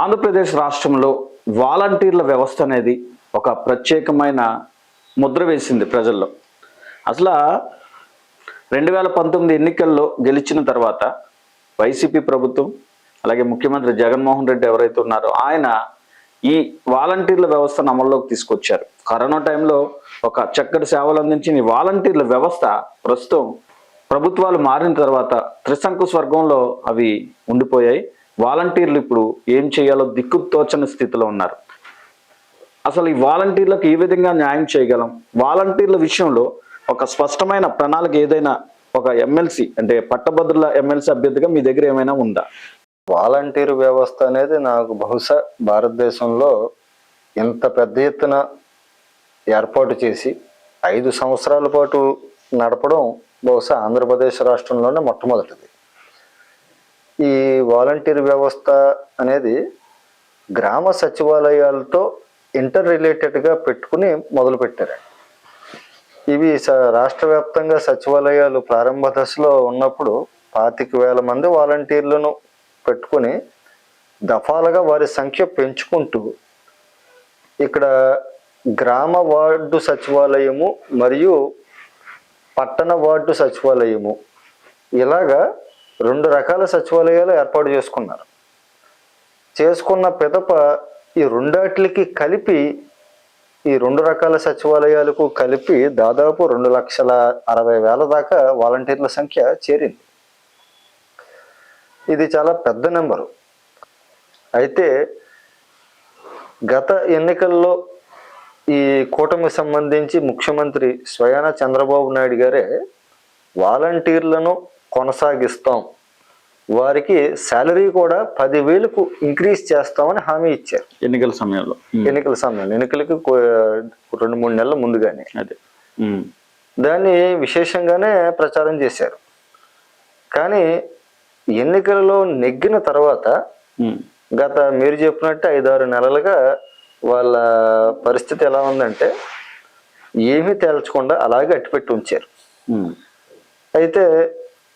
ఆంధ్రప్రదేశ్ రాష్ట్రంలో వాలంటీర్ల వ్యవస్థ అనేది ఒక ప్రత్యేకమైన ముద్ర వేసింది ప్రజల్లో. అసలు రెండు వేల పంతొమ్మిది ఎన్నికల్లో గెలిచిన తర్వాత వైసీపీ ప్రభుత్వం అలాగే ముఖ్యమంత్రి జగన్మోహన్ రెడ్డి ఎవరైతే ఉన్నారో ఆయన ఈ వాలంటీర్ల వ్యవస్థను అమల్లోకి తీసుకొచ్చారు. కరోనా టైంలో ఒక చక్కటి సేవలు అందించిన ఈ వాలంటీర్ల వ్యవస్థ ప్రస్తుతం ప్రభుత్వాలు మారిన తర్వాత త్రిశంకు స్వర్గంలో అవి ఉండిపోయాయి. వాలంటీర్లు ఇప్పుడు ఏం చేయాలో దిక్కు తోచని స్థితిలో ఉన్నారు. అసలు ఈ వాలంటీర్లకు ఏ విధంగా న్యాయం చేయగలం? వాలంటీర్ల విషయంలో ఒక స్పష్టమైన ప్రణాళిక ఏదైనా ఒక ఎమ్మెల్సీ అంటే పట్టభద్రుల ఎమ్మెల్సీ అభ్యర్థిగా మీ దగ్గర ఏమైనా ఉందా? వాలంటీర్ వ్యవస్థ అనేది నాకు బహుశా భారతదేశంలో ఇంత పెద్ద ఎత్తున ఏర్పాటు చేసి ఐదు సంవత్సరాల పాటు నడపడం బహుశా ఆంధ్రప్రదేశ్ రాష్ట్రంలోనే మొట్టమొదటిది. ఈ వాలంటీర్ వ్యవస్థ అనేది గ్రామ సచివాలయాలతో ఇంటర్ రిలేటెడ్గా పెట్టుకుని మొదలుపెట్టారు. ఇవి స రాష్ట్ర వ్యాప్తంగా సచివాలయాలు ప్రారంభ దశలో ఉన్నప్పుడు పాతిక వేల మంది వాలంటీర్లను పెట్టుకుని దఫాలుగా వారి సంఖ్య పెంచుకుంటూ ఇక్కడ గ్రామ వార్డు సచివాలయము మరియు పట్టణ వార్డు సచివాలయము ఇలాగా రెండు రకాల సచివాలయాలు ఏర్పాటు చేసుకున్నారు. చేసుకున్న పిదప ఈ రెండాటికి కలిపి ఈ రెండు రకాల సచివాలయాలకు కలిపి దాదాపు రెండు లక్షల అరవై వేల దాకా వాలంటీర్ల సంఖ్య చేరింది. ఇది చాలా పెద్ద నెంబరు. అయితే గత ఎన్నికల్లో ఈ కూటమి సంబంధించి ముఖ్యమంత్రి స్వయాన చంద్రబాబు నాయుడు గారే వాలంటీర్లను కొనసాగిస్తాం. వారికి శాలరీ కూడా పదివేలకు ఇంక్రీజ్ చేస్తామని హామీ ఇచ్చారు. ఎన్నికల సమయంలో. ఎన్నికల సమయంలో ఎన్నికలకి రెండు మూడు నెలల ముందుగానే. అదే. దాన్ని విశేషంగానే ప్రచారం చేశారు. కానీ ఎన్నికలలో నెగ్గిన తర్వాత గత మీరు చెప్పినట్టు ఐదారు నెలలుగా వాళ్ళ పరిస్థితి ఎలా ఉందంటే ఏమీ తేల్చకుండా అలాగే అట్టిపెట్టి ఉంచారు. అయితే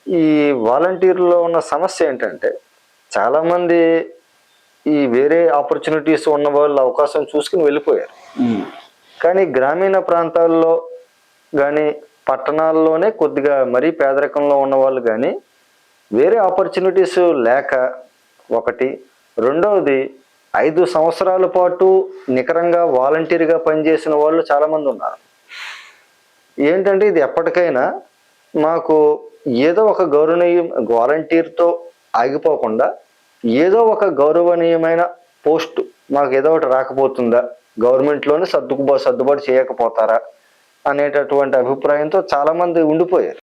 ఈ వాలంటీర్లో ఉన్న సమస్య ఏంటంటే చాలామంది ఈ వేరే ఆపర్చునిటీస్ ఉన్న వాళ్ళు అవకాశం చూసుకుని వెళ్ళిపోయారు. కానీ గ్రామీణ ప్రాంతాల్లో కానీ పట్టణాల్లోనే కొద్దిగా మరీ పేదరికంలో ఉన్న వాళ్ళు కానీ వేరే ఆపర్చునిటీస్ లేక ఒకటి రెండవది ఐదు సంవత్సరాల పాటు నికరంగా వాలంటీర్గా పనిచేసిన వాళ్ళు చాలామంది ఉన్నారు. ఏంటంటే ఇది ఎప్పటికైనా మాకు ఏదో ఒక గౌరవనీయ వాలంటీర్తో ఆగిపోకుండా ఏదో ఒక గౌరవనీయమైన పోస్ట్ మాకు ఏదో ఒకటి రాకపోతుందా? గవర్నమెంట్లోనే సర్దుకు సర్దుబాటు చేయకపోతారా? అనేటటువంటి అభిప్రాయంతో చాలామంది ఉండిపోయారు.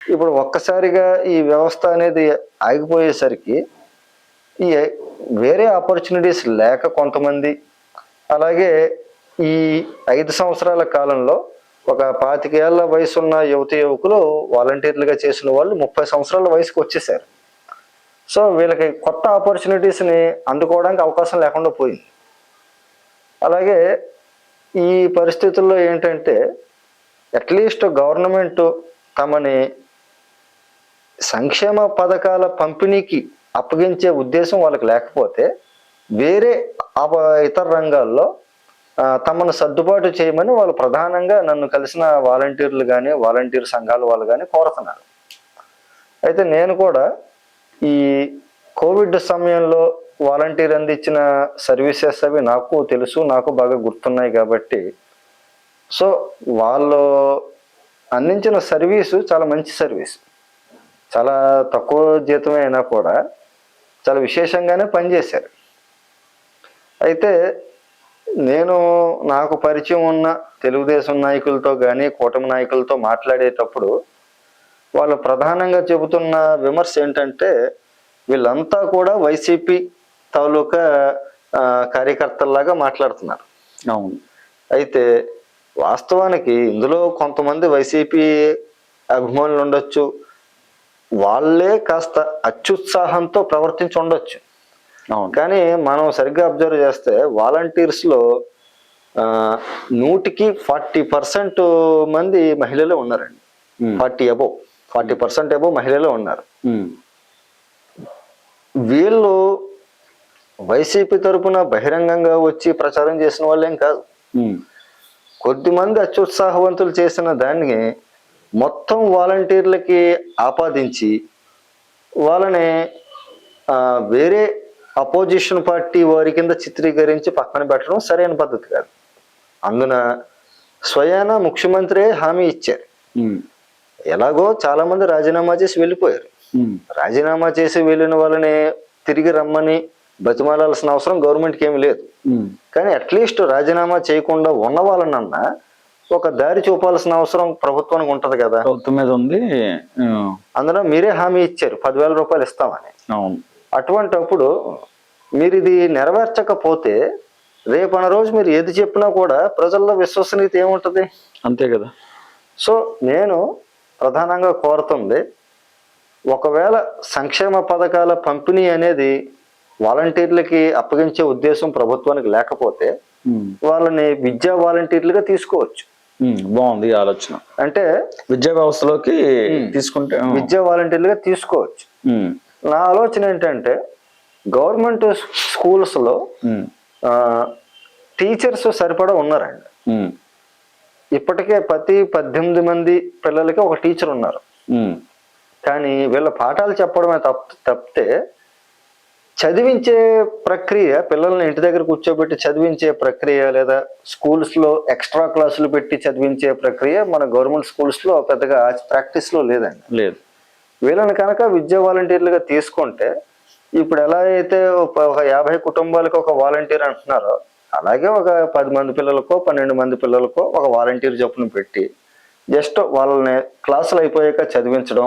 ఇప్పుడు ఒక్కసారిగా ఈ వ్యవస్థ అనేది ఆగిపోయేసరికి ఈ వేరే ఆపర్చునిటీస్ లేక కొంతమంది అలాగే ఈ ఐదు సంవత్సరాల కాలంలో ఒక పాతికేళ్ళ వయసు ఉన్న యువతి యువకులు వాలంటీర్లుగా చేసిన వాళ్ళు ముప్పై సంవత్సరాల వయసుకు వచ్చేసారు సో వీళ్ళకి కొత్త ఆపర్చునిటీస్ని అందుకోవడానికి అవకాశం లేకుండా పోయింది. అలాగే ఈ పరిస్థితుల్లో ఏంటంటే అట్లీస్ట్ గవర్నమెంట్ తమని సంక్షేమ పథకాల పంపిణీకి అప్పగించే ఉద్దేశం వాళ్ళకి లేకపోతే వేరే ఇతర రంగాల్లో తమను సర్దుబాటు చేయమని వాళ్ళు ప్రధానంగా నన్ను కలిసిన వాలంటీర్లు కానీ వాలంటీర్ సంఘాల వాళ్ళు కానీ కోరుతున్నారు. అయితే నేను కూడా ఈ కోవిడ్ సమయంలో వాలంటీర్ అందించిన సర్వీసెస్ అవి నాకు తెలుసు నాకు బాగా గుర్తున్నాయి కాబట్టి. సో వాళ్ళు అందించిన సర్వీసు చాలా మంచి సర్వీస్. చాలా తక్కువ జీతమే అయినా కూడా చాలా విశేషంగానే పనిచేశారు. అయితే నేను నాకు పరిచయం ఉన్న తెలుగుదేశం నాయకులతో కానీ కూటమి నాయకులతో మాట్లాడేటప్పుడు వాళ్ళు ప్రధానంగా చెబుతున్న విమర్శ ఏంటంటే వీళ్ళంతా కూడా వైసీపీ తాలూకా కార్యకర్తల్లాగా మాట్లాడుతున్నారు. అవును. అయితే వాస్తవానికి ఇందులో కొంతమంది వైసీపీ అభిమానులు ఉండొచ్చు వాళ్ళే కాస్త అత్యుత్సాహంతో ప్రవర్తించి ఉండొచ్చు. కానీ మనం సరిగ్గా అబ్జర్వ్ చేస్తే వాలంటీర్స్లో నూటికి ఫార్టీ పర్సెంట్ మంది మహిళలే ఉన్నారండి. Forty above forty percent above మహిళలే ఉన్నారు. వీళ్ళు వైసీపీ తరపున బహిరంగంగా వచ్చి ప్రచారం చేసిన వాళ్ళేం కాదు. కొద్దిమంది అత్యుత్సాహవంతులు చేసిన దాన్ని మొత్తం వాలంటీర్లకి ఆపాదించి వాళ్ళని వేరే అపోజిషన్ పార్టీ వారి కింద చిత్రీకరించి పక్కన పెట్టడం సరైన పద్ధతి కాదు. అందున స్వయాన ముఖ్యమంత్రి హామీ ఇచ్చారు. ఎలాగో చాలా మంది రాజీనామా చేసి వెళ్ళిపోయారు. రాజీనామా చేసి వెళ్ళిన వాళ్ళని తిరిగి రమ్మని బతిమాలాల్సిన అవసరం గవర్నమెంట్కి ఏమీ లేదు కానీ అట్లీస్ట్ రాజీనామా చేయకుండా ఉన్న వాళ్ళనన్నా ఒక దారి చూపాల్సిన అవసరం ప్రభుత్వానికి ఉంటది కదా. ప్రభుత్వం మీద ఉంది. అందులో మీరే హామీ ఇచ్చారు. పదివేల రూపాయలు ఇస్తామని. అవును. అటువంటప్పుడు మీరు ఇది నెరవేర్చకపోతే రేపు రోజు మీరు ఏది చెప్పినా కూడా ప్రజల్లో విశ్వసనీయత ఏముంటది? అంతే కదా. సో నేను ప్రధానంగా కోరుతుంది ఒకవేళ సంక్షేమ పథకాల పంపిణీ అనేది వాలంటీర్లకి అప్పగించే ఉద్దేశం ప్రభుత్వానికి లేకపోతే వాళ్ళని విద్యా వాలంటీర్లుగా తీసుకోవచ్చు. బాగుంది ఆలోచన. అంటే విద్యా వ్యవస్థలోకి తీసుకుంటే విద్యా వాలంటీర్లుగా తీసుకోవచ్చు. నా ఆలోచన ఏంటంటే గవర్నమెంట్ స్కూల్స్లో టీచర్స్ సరిపడా ఉన్నారండి. ఇప్పటికే ప్రతి పద్దెనిమిది మంది పిల్లలకి ఒక టీచర్ ఉన్నారు. కానీ వీళ్ళ పాఠాలు చెప్పడమే తప్ప తప్పితే చదివించే ప్రక్రియ పిల్లల్ని ఇంటి దగ్గర కూర్చోబెట్టి చదివించే ప్రక్రియ లేదా స్కూల్స్లో ఎక్స్ట్రా క్లాసులు పెట్టి చదివించే ప్రక్రియ మన గవర్నమెంట్ స్కూల్స్లో పెద్దగా ప్రాక్టీస్లో లేదండి. లేదు. వీళ్ళని కనుక విద్యా వాలంటీర్లుగా తీసుకుంటే ఇప్పుడు ఎలా అయితే ఒక- యాభై కుటుంబాలకు ఒక వాలంటీర్ అంటున్నారో అలాగే ఒక పది మంది పిల్లలకో పన్నెండు మంది పిల్లలకో ఒక వాలంటీర్ చొప్పున పెట్టి జస్ట్ వాళ్ళని క్లాసులు అయిపోయాక చదివించడం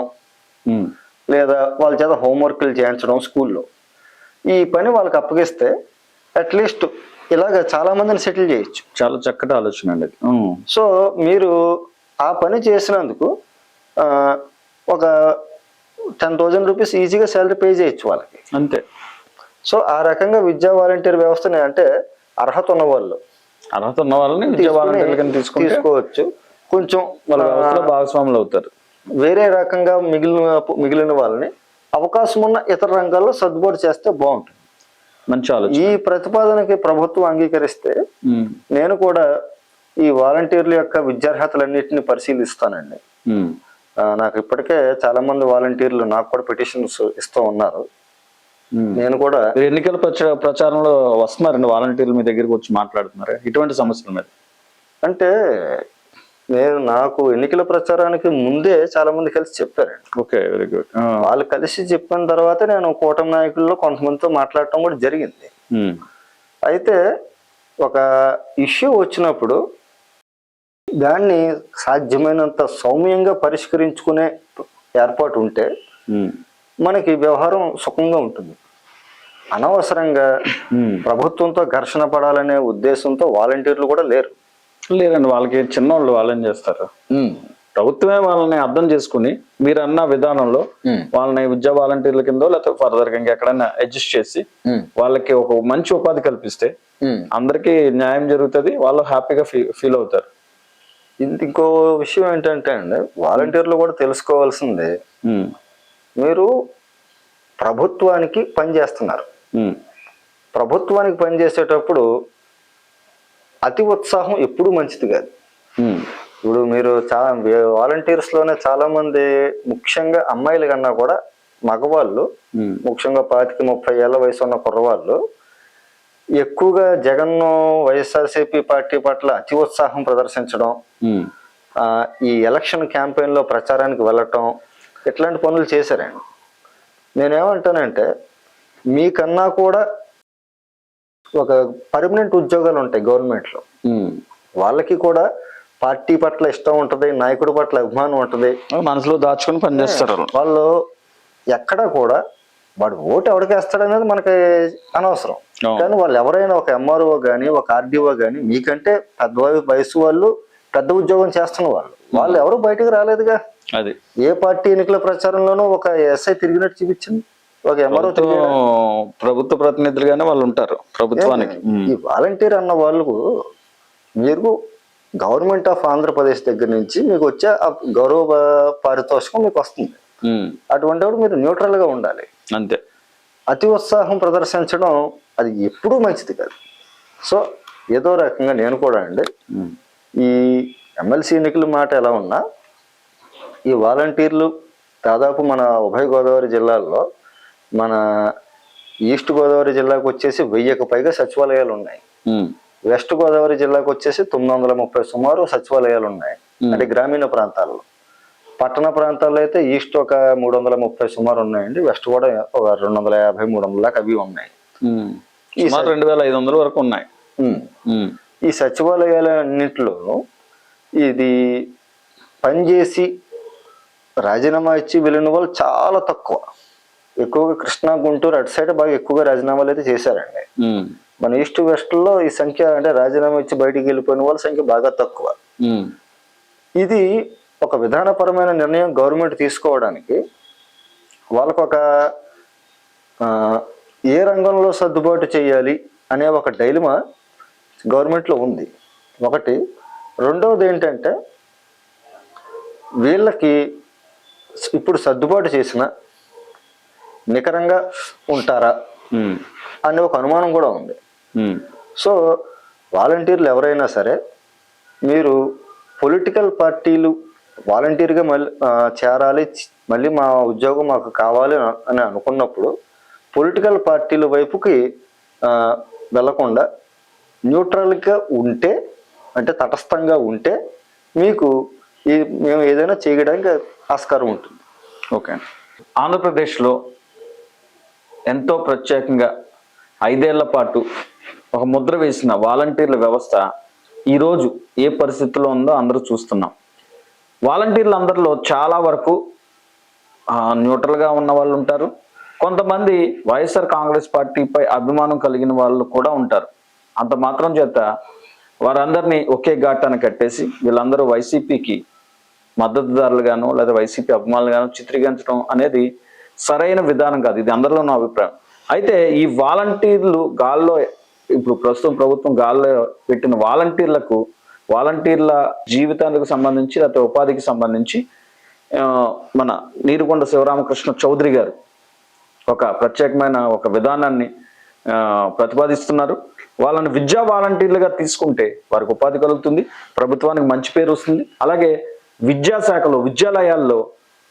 లేదా వాళ్ళ చేత హోంవర్క్లు చేయించడం స్కూల్లో. ఈ పని వాళ్ళకి అప్పగిస్తే అట్లీస్ట్ ఇలాగ చాలా మందిని సెటిల్ చేయొచ్చు. చాలా చక్కటి ఆలోచన అండి సో మీరు ఆ పని చేసినందుకు ఒక టెన్ థౌజండ్ రూపీస్ ఈజీగా శాలరీ పే చేయొచ్చు వాళ్ళకి. అంతే. సో ఆ రకంగా విద్యా వాలంటీర్ వ్యవస్థని అంటే అర్హత ఉన్న వాళ్ళు. అర్హత ఉన్న వాళ్ళని విద్యా తీసుకుంటే తీసుకోవచ్చు. కొంచెం వాళ్ళ భాగస్వాములు అవుతారు. వేరే రకంగా మిగిలిన మిగిలిన వాళ్ళని అవకాశం ఉన్న ఇతర రంగాల్లో సర్దుబాటు చేస్తే బాగుంటుంది. మంచి ఆలోచన. ఈ ప్రతిపాదనకి ప్రభుత్వం అంగీకరిస్తే నేను కూడా ఈ వాలంటీర్ల యొక్క విద్యార్హతలన్నింటినీ పరిశీలిస్తానండి. నాకు ఇప్పటికే చాలా మంది వాలంటీర్లు నాకు కూడా పిటిషన్స్ ఇస్తూ ఉన్నారు. నేను కూడా ఎన్నికల ప్రచార ప్రచారంలో వస్తున్నారండి వాలంటీర్లు మీ దగ్గరికి వచ్చి మాట్లాడుతున్నారు. ఇటువంటి సమస్యల మీద అంటే నేను నాకు ఎన్నికల ప్రచారానికి ముందే చాలా మంది కలిసి చెప్పారండి ఓకే వెరీ గుడ్. వాళ్ళు కలిసి చెప్పిన తర్వాత నేను కూటమి నాయకుల్లో కొంతమందితో మాట్లాడటం కూడా జరిగింది. అయితే ఒక ఇష్యూ వచ్చినప్పుడు దాన్ని సాధ్యమైనంత సౌమ్యంగా పరిష్కరించుకునే ఏర్పాటు ఉంటే మనకి వ్యవహారం సుఖంగా ఉంటుంది. అనవసరంగా ప్రభుత్వంతో ఘర్షణ పడాలనే ఉద్దేశంతో వాలంటీర్లు కూడా లేరు. లేదండి వాళ్ళకి చిన్నోళ్ళు వాళ్ళేం చేస్తారు? ప్రభుత్వమే వాళ్ళని అర్థం చేసుకుని మీరు అన్న విధానంలో వాళ్ళని విద్యా వాలంటీర్ల కింద లేకపోతే ఫర్దర్గా ఎక్కడైనా అడ్జస్ట్ చేసి వాళ్ళకి ఒక మంచి ఉపాధి కల్పిస్తే అందరికీ న్యాయం జరుగుతుంది వాళ్ళు హ్యాపీగా ఫీల్ అవుతారు. ఇంకో విషయం ఏంటంటే అండి వాలంటీర్లు కూడా తెలుసుకోవాల్సింది. మీరు ప్రభుత్వానికి పని చేస్తున్నారు. ఉమ్, ప్రభుత్వానికి పని చేసేటప్పుడు అతి ఉత్సాహం ఎప్పుడూ మంచిది కాదు. ఇప్పుడు మీరు చాలా వాలంటీర్స్లోనే చాలా మంది ముఖ్యంగా అమ్మాయిల కన్నా కూడా మగవాళ్ళు ముఖ్యంగా పాతిక ముప్పై ఏళ్ళ వయసు ఉన్న కుర్రవాళ్ళు ఎక్కువగా జగన్ వైఎస్ఆర్సీపీ పార్టీ పట్ల అతి ఉత్సాహం ప్రదర్శించడం ఈ ఎలక్షన్ క్యాంపెయిన్లో ప్రచారానికి వెళ్ళటం ఇట్లాంటి పనులు చేశారండి నేనేమంటానంటే మీకన్నా కూడా ఒక పర్మనెంట్ ఉద్యోగాలు ఉంటాయి గవర్నమెంట్లో ఉమ్. వాళ్ళకి కూడా పార్టీ పట్ల ఇష్టం ఉంటది నాయకుడి పట్ల అభిమానం ఉంటది మనసులో దాచుకొని పనిచేస్తారు వాళ్ళు. ఎక్కడ కూడా వాడు ఓటు ఎవరికేస్తాడనేది మనకి అనవసరం. కానీ వాళ్ళు ఎవరైనా ఒక ఎంఆర్ఓ గాని ఒక ఆర్డీఓ గాని మీకంటే పెద్ద వయ- వయసు వాళ్ళు పెద్ద ఉద్యోగం చేస్తున్న వాళ్ళు. వాళ్ళు ఎవరు బయటకు రాలేదుగా. అది. ఏ పార్టీ ఎన్నికల ప్రచారంలోనూ ఒక ఎస్ఐ తిరిగినట్టు చూపించింది. ఒక ఎంఆర్ఓ ప్రభుత్వం ప్రతినిధులుగానే వాళ్ళు ఉంటారు ప్రభుత్వానికి ఈ వాలంటీర్ అన్న వాళ్ళు మీరు గవర్నమెంట్ ఆఫ్ ఆంధ్రప్రదేశ్ దగ్గర నుంచి మీకు వచ్చే గౌరవ పారితోషికం మీకు వస్తుంది. అటువంటిప్పుడు మీరు న్యూట్రల్గా ఉండాలి. అంతే. అతి ఉత్సాహం ప్రదర్శించడం అది ఎప్పుడూ మంచిది కాదు. సో ఏదో రకంగా నేను కూడా అండి ఈ ఎమ్మెల్సీ ఎన్నికల మాట ఎలా ఉన్నా ఈ వాలంటీర్లు దాదాపు మన ఉభయ గోదావరి జిల్లాల్లో మన ఈస్ట్ గోదావరి జిల్లాకు వచ్చేసి వెయ్యికి పైగా సచివాలయాలు ఉన్నాయి. వెస్ట్ గోదావరి జిల్లాకు వచ్చేసి తొమ్మిది వందల ముప్పై సుమారు సచివాలయాలు ఉన్నాయి. అంటే గ్రామీణ ప్రాంతాల్లో. పట్టణ ప్రాంతాల్లో అయితే ఈస్ట్ ఒక మూడు వందల ముప్పై సుమారు ఉన్నాయండి వెస్ట్ కూడా ఒక రెండు వందల యాభై మూడు వందల అవి ఉన్నాయి. రెండు వేల ఐదు వందల వరకు ఉన్నాయి. ఈ సచివాలయాలన్నింటిలోనూ ఇది పనిచేసి రాజీనామా ఇచ్చి వెళ్ళిన వాళ్ళు చాలా తక్కువ. ఎక్కువగా కృష్ణా గుంటూరు అటు సైడ్ బాగా ఎక్కువగా రాజీనామాలు అయితే చేశారండి. మన ఈస్ట్ వెస్ట్లో ఈ సంఖ్య అంటే రాజీనామా ఇచ్చి బయటికి వెళ్ళిపోయిన వాళ్ళ సంఖ్య బాగా తక్కువ. ఇది ఒక విధానపరమైన నిర్ణయం గవర్నమెంట్ తీసుకోవడానికి వాళ్ళకు ఒక ఏ రంగంలో సర్దుబాటు చేయాలి అనే ఒక డైలమా గవర్నమెంట్లో ఉంది. ఒకటి. రెండవది ఏంటంటే వీళ్ళకి ఇప్పుడు సర్దుబాటు చేసిన నికరంగా ఉంటారా అనే ఒక అనుమానం కూడా ఉంది. సో వాలంటీర్లు ఎవరైనా సరే మీరు పొలిటికల్ పార్టీలు వాలంటీర్గా మళ్ళీ చేరాలి. మళ్ళీ మా ఉద్యోగం మాకు కావాలి అని- అని అనుకున్నప్పుడు పొలిటికల్ పార్టీల వైపుకి వెళ్ళకుండా వెళ్ళకుండా న్యూట్రల్గా ఉంటే అంటే తటస్థంగా ఉంటే మీకు ఈ మేము ఏదైనా చేయడానికి ఆస్కారం ఉంటుంది. ఓకే. ఆంధ్రప్రదేశ్లో ఎంతో ప్రత్యేకంగా ఐదేళ్ళ పాటు ఒక ముద్ర వేసిన వాలంటీర్ల వ్యవస్థ ఈరోజు ఏ పరిస్థితిలో ఉందో అందరూ చూస్తున్నాం. వాలంటీర్లు అందరిలో చాలా వరకు న్యూట్రల్గా ఉన్న వాళ్ళు ఉంటారు. కొంతమంది వైఎస్ఆర్ కాంగ్రెస్ పార్టీపై అభిమానం కలిగిన వాళ్ళు కూడా ఉంటారు. అంత మాత్రం చేత వారందరినీ ఒకే ఘాటాన కట్టేసి వీళ్ళందరూ వైసీపీకి మద్దతుదారులుగాను లేదా వైసీపీ అభిమానులుగాను చిత్రీకరించడం అనేది సరైన విధానం కాదు. ఇది అందరిలో నా అభిప్రాయం. అయితే ఈ వాలంటీర్లు గాల్లో ఇప్పుడు ప్రస్తుతం ప్రభుత్వం గాల్లో పెట్టిన వాలంటీర్లకు వాలంటీర్ల జీవితానికి సంబంధించి లేకపోతే ఉపాధికి సంబంధించి మన నీరుకొండ శివరామకృష్ణ చౌదరి గారు ఒక ప్రత్యేకమైన ఒక విధానాన్ని ప్రతిపాదిస్తున్నారు. వాళ్ళని విద్యా వాలంటీర్లుగా తీసుకుంటే వారికి ఉపాధి కలుగుతుంది ప్రభుత్వానికి మంచి పేరు వస్తుంది. అలాగే విద్యాశాఖలో విద్యాలయాల్లో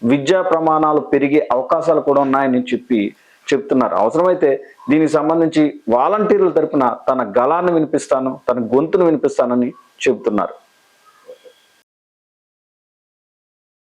విద్యా ప్రమాణాలు పెరిగే అవకాశాలు కూడా ఉన్నాయని చెప్పి చెప్తున్నారు. అవసరమైతే దీనికి సంబంధించి వాలంటీర్ల తరపున తన గళాన్ని వినిపిస్తాను తన గొంతును వినిపిస్తానని చెబుతున్నారు.